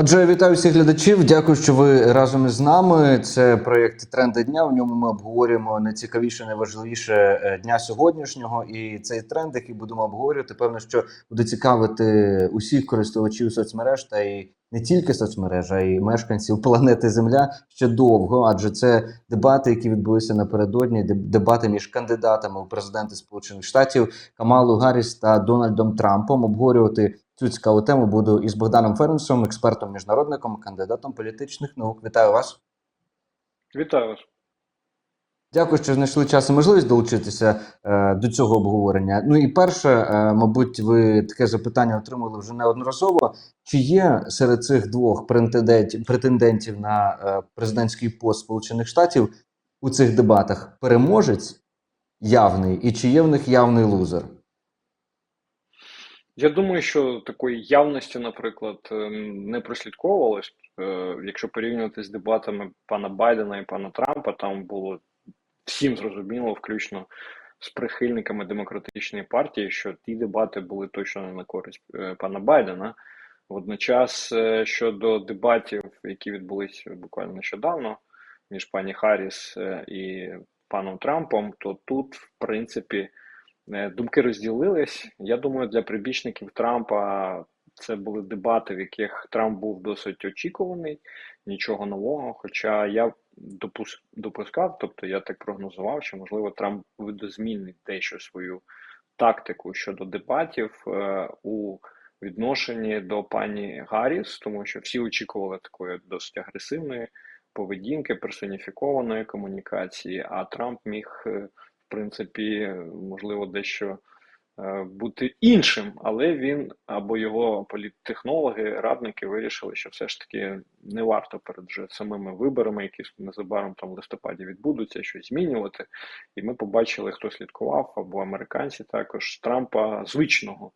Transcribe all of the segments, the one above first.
Отже, вітаю всіх глядачів. Дякую, що ви разом із нами. Це проєкт Тренди дня. В ньому ми обговорюємо найцікавіше, найважливіше е, дня сьогоднішнього. І цей тренд, який будемо обговорювати, певно, що буде цікавити усіх користувачів соцмереж та і не тільки соцмереж, а й мешканців планети Земля ще довго. Адже це дебати, які відбулися напередодні, деб- дебати між кандидатами у президенти Сполучених Штатів Камалу Гарріс та Дональдом Трампом. Обговорювати Цю цікаву тему буду із Богданом Фернсом, експертом, міжнародником, кандидатом політичних наук. Вітаю вас. Вітаю вас. Дякую, що знайшли час і можливість долучитися е, до цього обговорення. Ну і перше, е, мабуть, ви таке запитання отримали вже неодноразово. Чи є серед цих двох претендентів, на е, президентський пост Сполучених Штатів у цих дебатах переможець явний, і чи є в них явний лузер? Я думаю, що такої явності, наприклад, ем, не прослідковувалось. Е, Якщо порівнювати з дебатами пана Байдена і пана Трампа, там було всім зрозуміло, включно з прихильниками демократичної партії, що ті дебати були точно не на користь е, пана Байдена. Водночас е, щодо дебатів, які відбулися буквально нещодавно між пані Харріс е, і паном Трампом, то тут, в принципі, Думки розділились. Я думаю, для прибічників Трампа це були дебати, в яких Трамп був досить очікуваний, нічого нового. Хоча я допус- допускав, тобто я так прогнозував, що можливо Трамп видозмінить дещо свою тактику щодо дебатів е, у відношенні до пані Гарріс, тому що всі очікували такої досить агресивної поведінки, персоніфікованої комунікації, а Трамп міг. е, в принципі, можливо, дещо бути іншим, але він або його політтехнологи, радники вирішили, що все ж таки не варто перед вже самими виборами, які незабаром там в листопаді відбудуться, щось змінювати. І ми побачили, хто слідкував, або американці також Трампа звичного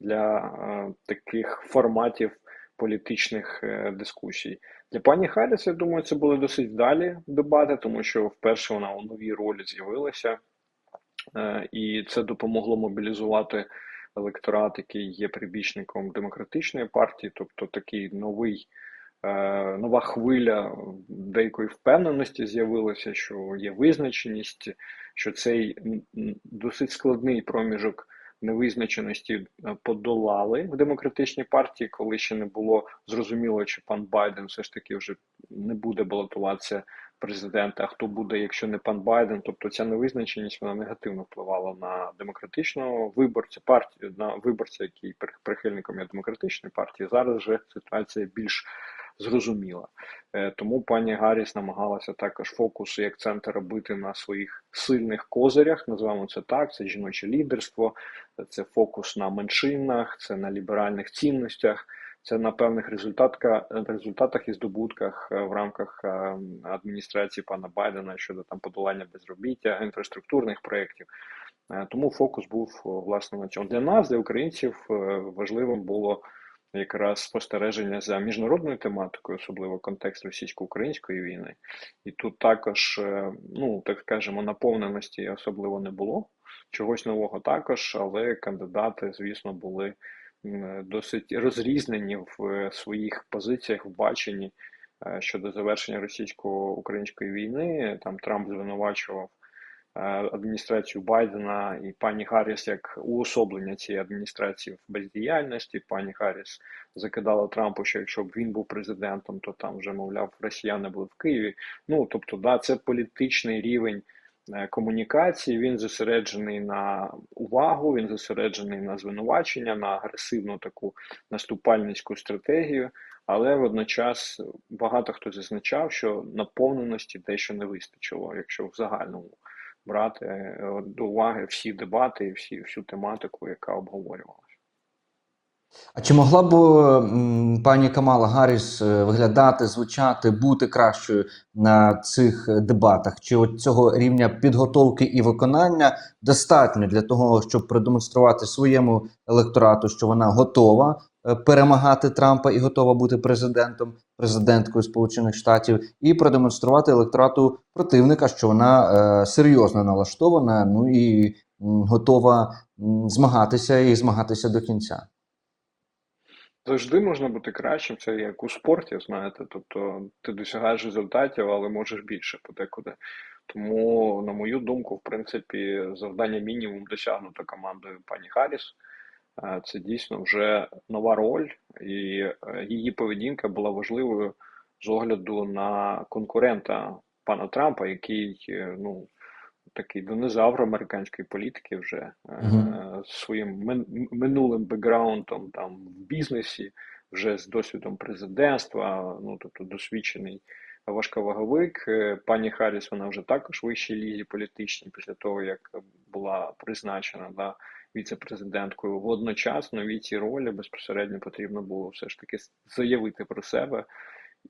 для е, таких форматів політичних е, дискусій. Для пані Харріс, я думаю, це були досить вдалі дебати, тому що вперше вона у новій ролі з'явилася, Е, і це допомогло мобілізувати електорат, який є прибічником демократичної партії, тобто такий новий. е, Нова хвиля деякої впевненості з'явилася, що є визначеність, що цей досить складний проміжок невизначеності е, подолали в демократичній партії, коли ще не було зрозуміло, чи пан Байден все ж таки вже не буде балотуватися президента, а хто буде, якщо не пан Байден. Тобто ця невизначеність вона негативно впливала на демократичного виборця партії, на виборця, який при- прихильником є демократичної партії. Зараз же ситуація більш зрозуміла. Е, Тому пані Гарріс намагалася також фокус і акценти робити на своїх сильних козирях. Називаємо це так: це жіноче лідерство, це фокус на меншинах, це на ліберальних цінностях. Це на певних результатах і здобутках е, в рамках е, адміністрації пана Байдена щодо там подолання безробіття, інфраструктурних проєктів. Е, Тому фокус був власне на цьому. Для нас, для українців, важливим було якраз спостереження за міжнародною тематикою, особливо контекст російсько-української війни. І тут також, ну так скажемо, наповненості особливо не було. Чогось нового також, але кандидати, звісно, були досить розрізнені в е, своїх позиціях, в баченні е, щодо завершення російсько-української війни. Там Трамп звинувачував е, адміністрацію Байдена і пані Гарріс як уособлення цієї адміністрації в бездіяльності. Пані Гарріс закидала Трампу, що якщо б він був президентом, то там вже мовляв росіяни були в Києві. Ну тобто, да, це політичний рівень комунікації. Він зосереджений на увагу, він зосереджений на звинувачення, на агресивну таку наступальницьку стратегію. Але водночас багато хто зазначав, що наповненості дещо не вистачило, якщо в загальному брати е, до уваги всі дебати і всю тематику, яка обговорювалася. А чи могла б пані Камала Гарріс е, виглядати, звучати, бути кращою на цих дебатах? Чи от цього рівня підготовки і виконання достатньо для того, щоб продемонструвати своєму електорату, що вона готова е, перемагати Трампа і готова бути президентом, президенткою Сполучених Штатів, і продемонструвати електорату противника, що вона е, серйозно налаштована, ну і готова змагатися і змагатися до кінця? Завжди можна бути кращим, це як у спорті, знаєте. Тобто ти досягаєш результатів, але можеш більше подекуди. Тому, на мою думку, в принципі, завдання мінімум досягнуто командою пані Харріс. Е, Це дійсно вже нова роль, і е, її поведінка була важливою з огляду на конкурента пана Трампа, який е, ну такий динозавр американської політики вже е, Мгм. своїм мин- минулим бекграундом там в бізнесі, вже з досвідом президентства, ну тобто досвідчений важковаговик. Е, Пані Харріс, вона вже також в вищій лізі політичній після того, як була призначена да, віце-президенткою. Водночас новій цій ролі безпосередньо потрібно було все ж таки заявити про себе.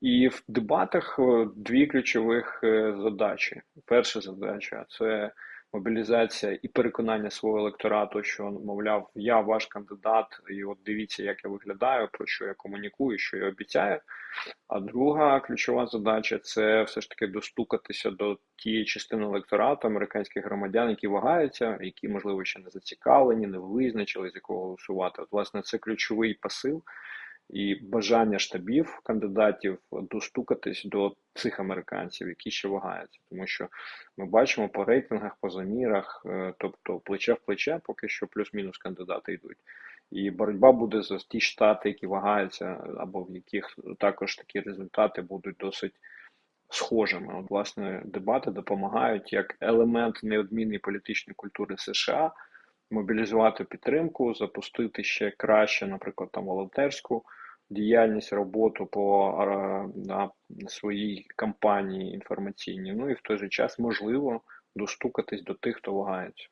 І в дебатах е, дві ключових е, задачі. Перша задача це мобілізація і переконання свого електорату, що мовляв, я ваш кандидат, і от дивіться, як я виглядаю, про що я комунікую, що я обіцяю. А друга ключова задача це все ж таки достукатися до тієї частини електорату американських громадян, які вагаються, які можливо ще не зацікавлені, не визначили з якого голосувати. От, власне, це ключовий посил і бажання штабів кандидатів достукатись до цих американців, які ще вагаються, тому що ми бачимо по рейтингах, по замірах, е, тобто плече в плече, поки що плюс-мінус кандидати йдуть. І боротьба буде за ті штати, які вагаються, або в яких також такі результати будуть досить схожими. От, власне, дебати допомагають як елемент неодмінної політичної культури США мобілізувати підтримку, запустити ще краще, наприклад, там волонтерську діяльність, роботу по е, на своїй кампанії інформаційній. Ну і в той же час можливо достукатись до тих, хто вагається.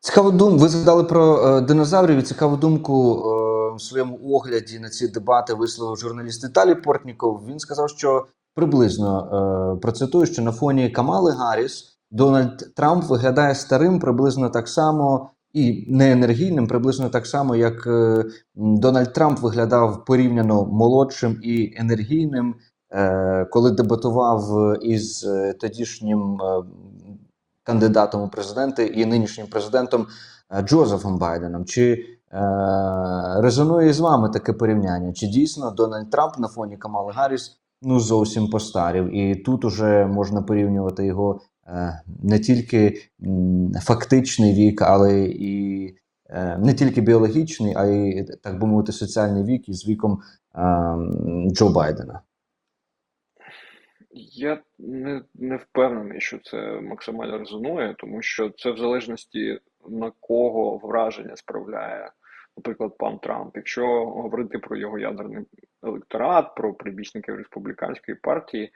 Цікаву думку. Ви згадали про е, динозаврів. і Цікаву думку е, в своєму огляді на ці дебати висловив журналіст Віталій Портніков. Він сказав, що приблизно е, процитую, що на фоні Камали Гарріс Дональд Трамп виглядає старим приблизно так само і неенергійним, приблизно так само, як е, Дональд Трамп виглядав порівняно молодшим і енергійним, е, коли дебатував із е, тодішнім е, кандидатом у президенти і нинішнім президентом Джозефом Байденом. Чи резонує з вами таке порівняння? Чи дійсно Дональд Трамп на фоні Камали Гарріс ну зовсім постарів? І тут уже можна порівнювати його не тільки фактичний вік, але і е, не тільки біологічний, а й так би мовити, соціальний вік із віком е, Джо Байдена. Я не, не впевнений, що це максимально резонує, тому що це в залежності на кого враження справляє, наприклад, пан Трамп. Якщо говорити про його ядерний електорат, про прибічників республіканської партії,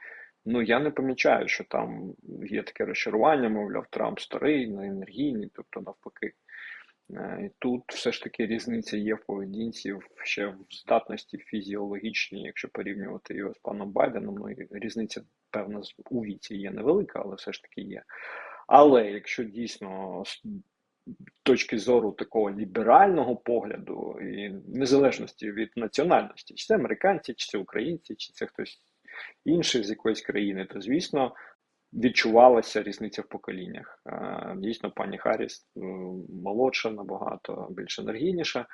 ну я не помічаю, що там є таке розчарування, мовляв, Трамп старий, неенергійний, тобто навпаки. Е, І тут все ж таки різниця є в поведінці ще в здатності фізіологічній, якщо порівнювати його з паном Байденом. Ну різниця, певно, у віці є невелика, але все ж таки є. Але якщо дійсно з точки зору такого ліберального погляду і незалежності від національності, чи це американці, чи це українці, чи це хтось інший з якоїсь країни, то звісно відчувалася різниця в поколіннях. Е, Дійсно, пані Харріс е, молодша, набагато більш енергійніша,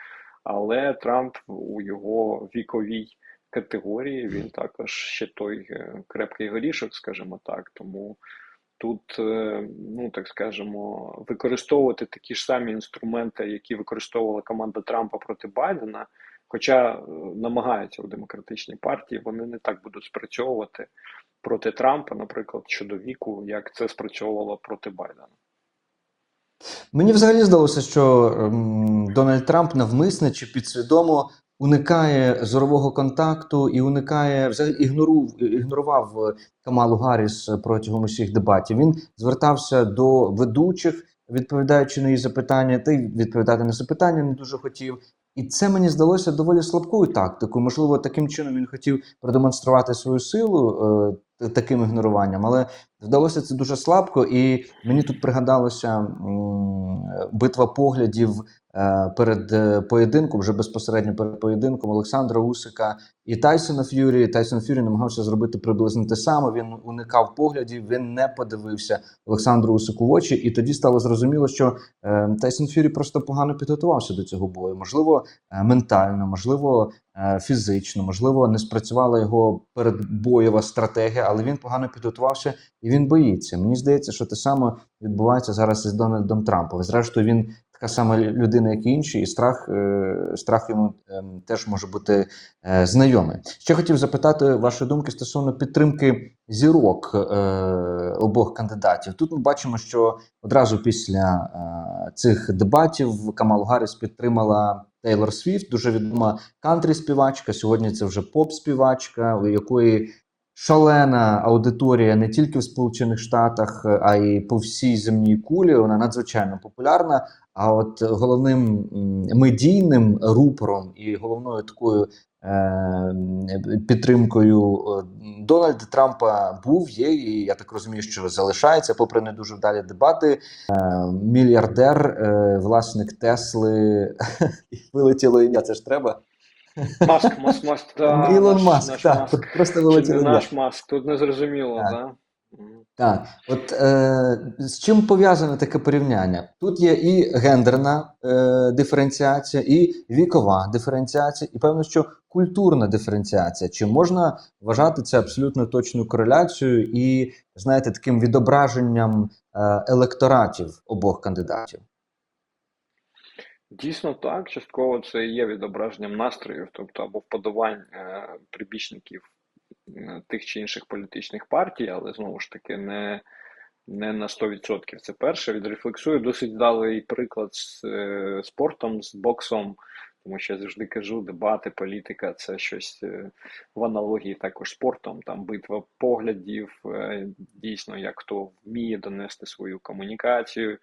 але Трамп у його віковій категорії він також ще той е, крепкий горішок, скажімо так. Тому тут, ну так скажемо, використовувати такі ж самі інструменти, які використовувала команда Трампа проти Байдена. Хоча е, намагаються у демократичній партії, вони не так будуть спрацьовувати проти Трампа, наприклад, щодо віку, як це спрацьовувало проти Байдена. Мені взагалі здалося, що ем, Дональд Трамп навмисне чи підсвідомо уникає зорового контакту і уникає взагалі ігнору, ігнорував е, Камалу Гарріс протягом усіх дебатів. Він звертався до ведучих, відповідаючи на її запитання, та й відповідати на запитання не дуже хотів. І це мені здалося доволі слабкою тактикою. Можливо, таким чином він хотів продемонструвати свою силу е, таким ігноруванням, але вдалося це дуже слабко. І мені тут пригадалося битва поглядів е, перед е, поєдинком, вже безпосередньо перед поєдинком Олександра Усика і Тайсона Ф'юрі. Тайсон Ф'юрі намагався зробити приблизно те саме. Він уникав поглядів, він не подивився Олександру Усику в очі, і тоді стало зрозуміло, що е, Тайсон Ф'юрі просто погано підготувався до цього бою. Можливо, ментально, можливо, фізично, можливо, не спрацювала його передбоєва стратегія, але він погано підготувався і він боїться. Мені здається, що те саме відбувається зараз із Дональдом Трампом. Зрештою, він така сама людина, як і інші, і страх, е, страх йому е, теж може бути е, знайомий. Ще хотів запитати вашої думки стосовно підтримки зірок е, обох кандидатів. Тут ми бачимо, що одразу після цих дебатів Камалу Гарріс підтримала Тейлор Свіфт, дуже відома кантрі співачка. Сьогодні це вже поп-співачка, у якої шалена аудиторія не тільки в Сполучених Штатах, а й по всій земній кулі. Вона надзвичайно популярна. А от головним медійним рупором і головною такою е, підтримкою е, Дональда Трампа був, є, і я так розумію, що залишається, попри не дуже вдалі дебати. Е, мільярдер, е, власник Тесли, вилетіло ім'я, це ж треба. Маск, Маск, Маск, да, Ілон Маск, наш так, Маск. от просто не наш Маск, тут не зрозуміло, Так. да? Так, от е, з чим пов'язане таке порівняння? Тут є і гендерна е, диференціація, і вікова диференціація, і певно, що культурна диференціація. Чи можна вважати це абсолютно точною кореляцією і, знаєте, таким відображенням е, електоратів обох кандидатів? Дійсно так, частково це є відображенням настроїв, тобто або вподобань е, прибічників е, тих чи інших політичних партій, але знову ж таки не, не на 100%. Це перше. Відрефлексую досить вдалий приклад з е, спортом, з боксом, тому що я завжди кажу, дебати, політика це щось в аналогії також спортом, там битва поглядів, дійсно, як хто вміє донести свою комунікацію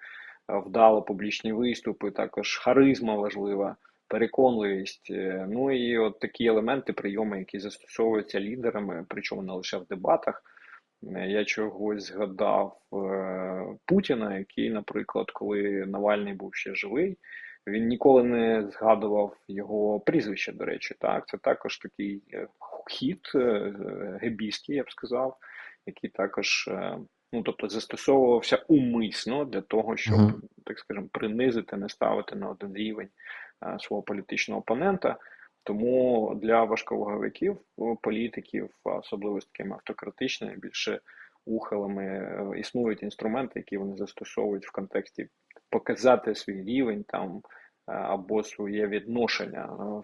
вдало публічні виступи, також харизма важлива, переконливість. Е, Ну і от такі елементи, прийоми, які застосовуються лідерами, причому не лише в дебатах. Е, Я чогось згадав е, Путіна, який, наприклад, коли Навальний був ще живий, він ніколи не згадував його прізвище, до речі. Так, це також такий хід гебійський, я б сказав, який також ну тобто застосовувався умисно для того, щоб Мгм. так скажемо принизити, не ставити на один рівень е, свого політичного опонента. Тому для важковаговиків, політиків, особливо з такими автократичними, більше ухилами, е, існують інструменти, які вони застосовують в контексті показати свій рівень там е, або своє відношення е,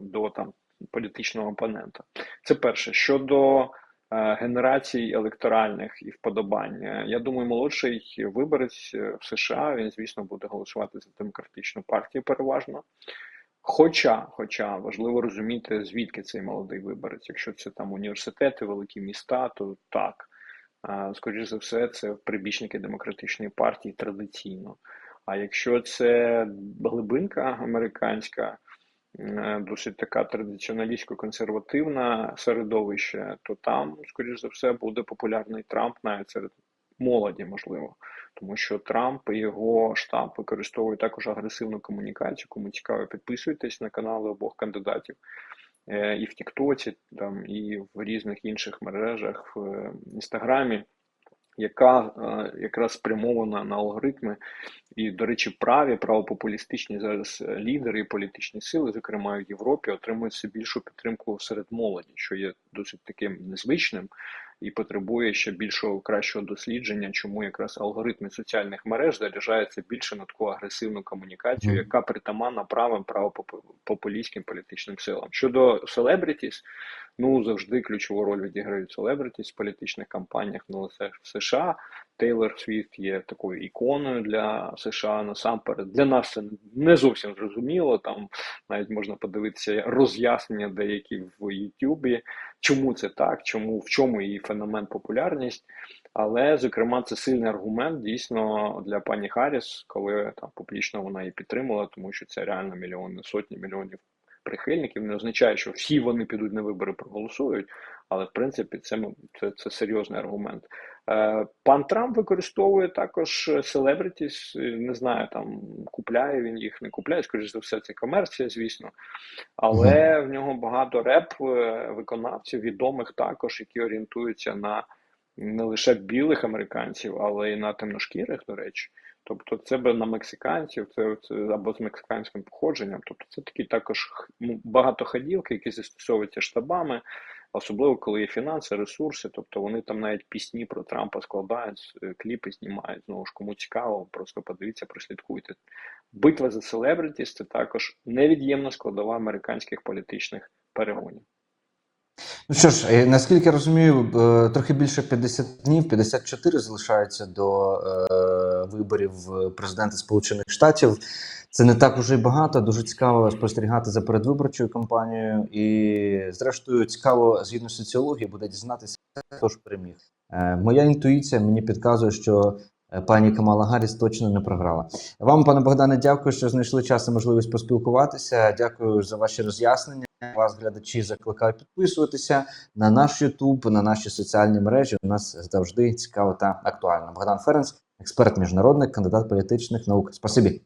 до там політичного опонента. Це перше. Щодо е, генерацій електоральних і вподобань, е, я думаю, молодший виборець е, в США він, звісно, буде голосувати за демократичну партію переважно. Хоча, хоча важливо розуміти, звідки цей молодий виборець. Якщо це там університети, великі міста, то так. Скоріше за все, це прибічники демократичної партії традиційно. А якщо це глибинка американська, е, досить така традиціоналістсько-консервативна середовище, то там, скоріш за все, буде популярний Трамп навіть серед молоді, можливо. Тому що Трамп і його штаб використовують також агресивну комунікацію. Кому цікаво, підписуйтесь на канали обох кандидатів. Е, І в Тіктоці, там, і в різних інших мережах, в е, Інстаграмі, яка е, якраз спрямована на алгоритми. І, до речі, праві, правопопулістичні зараз е, лідери і політичні сили, зокрема в Європі, отримують все більшу підтримку серед молоді, що є досить таким незвичним і потребує ще більшого кращого дослідження, чому якраз алгоритми соціальних мереж заряджаються більше на таку агресивну комунікацію, яка притаманна правим правопопулістським політичним силам. Щодо селебрітіс, ну завжди ключову роль відіграють селебрітіс в політичних кампаніях, ну лише в США. Тейлор Свіфт є такою іконою для США насамперед. Для нас це не зовсім зрозуміло. Там навіть можна подивитися роз'яснення деякі в Ютубі, чому це так, чому в чому її феномен популярність. Але, зокрема, це сильний аргумент дійсно для пані Харріс, коли там публічно вона її підтримала, тому що це реально мільйони, сотні мільйонів прихильників. Не означає, що всі вони підуть на вибори, проголосують, але в принципі це це, це серйозний аргумент. Е, Пан Трамп використовує також селебритіс, не знаю, там купляє він їх, не купляє, скоріш за все, це комерція, звісно. Але в нього багато реп е, виконавців, відомих також, які орієнтуються на не лише білих американців, але й на темношкірих, до речі. Тобто, це би на мексиканців, це, це або з мексиканським походженням. Тобто, це такі також м, багатоходілки, які застосовуються штабами, особливо коли є фінанси, ресурси. Тобто вони там навіть пісні про Трампа складають, е, кліпи знімають. Знову ж кому цікаво, просто подивіться, прослідкуйте. Битва за селебритіс це також невід'ємна складова американських політичних перегонів. Ну що ж, е, наскільки я розумію, е, трохи більше 50 днів, 54 залишається до е, виборів президента Сполучених Штатів. Це не так уже й багато. Дуже цікаво спостерігати за передвиборчою кампанією. І, зрештою, цікаво, згідно соціології, буде дізнатися, хто ж переміг. Моя інтуїція мені підказує, що пані Камала Гарріс точно не програла. Вам, пане Богдане, дякую, що знайшли час і можливість поспілкуватися. Дякую за ваші роз'яснення. Вас, глядачі, закликаю підписуватися на наш Ютуб, на наші соціальні мережі. У нас завжди цікаво та актуально. Богдан Ференц, експерт міжнародник, кандидат політичних наук. Спасибі.